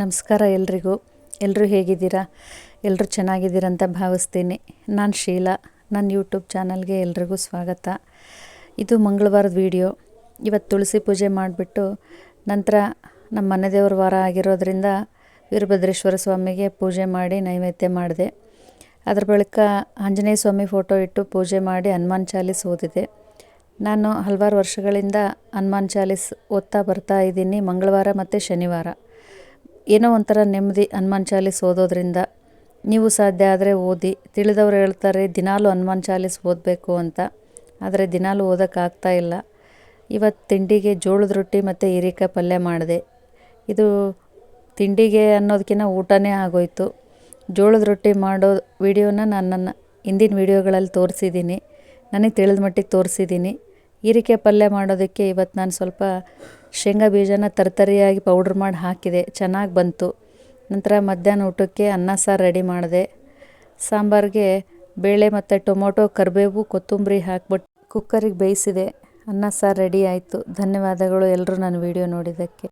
ನಮಸ್ಕಾರ ಎಲ್ರಿಗೂ. ಎಲ್ಲರೂ ಹೇಗಿದ್ದೀರಾ? ಎಲ್ಲರೂ ಚೆನ್ನಾಗಿದ್ದೀರಂತ ಭಾವಿಸ್ತೀನಿ. ನಾನು ಶೀಲಾ. ನನ್ನ ಯೂಟ್ಯೂಬ್ ಚಾನಲ್ಗೆ ಎಲ್ರಿಗೂ ಸ್ವಾಗತ. ಇದು ಮಂಗಳವಾರದ ವಿಡಿಯೋ. ಇವತ್ತು ತುಳಸಿ ಪೂಜೆ ಮಾಡಿಬಿಟ್ಟು ನಂತರ ನಮ್ಮ ಮನೆ ದೇವರ ವಾರ ಆಗಿರೋದ್ರಿಂದ ವೀರಭದ್ರೇಶ್ವರ ಸ್ವಾಮಿಗೆ ಪೂಜೆ ಮಾಡಿ ನೈವೇದ್ಯ ಮಾಡಿದೆ. ಅದರ ಬಳಿಕ ಆಂಜನೇಯ ಸ್ವಾಮಿ ಫೋಟೋ ಇಟ್ಟು ಪೂಜೆ ಮಾಡಿ ಹನುಮಾನ್ ಚಾಲೀಸ್ ಓದಿದೆ. ನಾನು ಹಲವಾರು ವರ್ಷಗಳಿಂದ ಹನುಮಾನ್ ಚಾಲೀಸ್ ಓದ್ತಾ ಬರ್ತಾ ಇದ್ದೀನಿ ಮಂಗಳವಾರ ಮತ್ತು ಶನಿವಾರ. ಏನೋ ಒಂಥರ ನೆಮ್ಮದಿ ಹನುಮಾನ್ ಚಾಲೀಸ್ ಓದೋದ್ರಿಂದ. ನೀವು ಸಾಧ್ಯ ಆದರೆ ಓದಿ. ತಿಳಿದವರು ಹೇಳ್ತಾರೆ, ದಿನಾಲೂ ಹನುಮಾನ್ ಚಾಲೀಸ್ ಓದಬೇಕು ಅಂತ. ಆದರೆ ದಿನಾಲೂ ಓದೋಕ್ಕಾಗ್ತಾ ಇಲ್ಲ. ಇವತ್ತು ತಿಂಡಿಗೆ ಜೋಳದ ರೊಟ್ಟಿ ಮತ್ತು ಹೀರಿಕಾಯಿ ಪಲ್ಯ ಮಾಡಿದೆ. ಇದು ತಿಂಡಿಗೆ ಅನ್ನೋದಕ್ಕಿಂತ ಊಟನೇ ಆಗೋಯ್ತು. ಜೋಳದ ರೊಟ್ಟಿ ಮಾಡೋ ವಿಡಿಯೋನ ನಾನು ನನ್ನ ಹಿಂದಿನ ವಿಡಿಯೋಗಳಲ್ಲಿ ತೋರಿಸಿದ್ದೀನಿ. ನನಗೆ ತಿಳಿದ ಮಟ್ಟಿಗೆ ತೋರಿಸಿದ್ದೀನಿ. ಹೀರೆಕಾಯಿ ಪಲ್ಯ ಮಾಡೋದಕ್ಕೆ ಇವತ್ತು ನಾನು ಸ್ವಲ್ಪ ಶೇಂಗಾ ಬೀಜನ ತರ್ತರಿಯಾಗಿ ಪೌಡ್ರ್ ಮಾಡಿ ಹಾಕಿದೆ. ಚೆನ್ನಾಗಿ ಬಂತು. ನಂತರ ಮಧ್ಯಾಹ್ನ ಊಟಕ್ಕೆ ಅನ್ನ ಸಾರು ರೆಡಿ ಮಾಡಿದೆ. ಸಾಂಬಾರಿಗೆ ಬೇಳೆ ಮತ್ತು ಟೊಮೊಟೊ, ಕರಿಬೇವು, ಕೊತ್ತಂಬರಿ ಹಾಕ್ಬಿಟ್ಟು ಕುಕ್ಕರಿಗೆ ಬೇಯಿಸಿದೆ. ಅನ್ನ ಸಾರು ರೆಡಿ ಆಯಿತು. ಧನ್ಯವಾದಗಳು ಎಲ್ಲರೂ ನನ್ನ ವಿಡಿಯೋ ನೋಡಿದ್ದಕ್ಕೆ.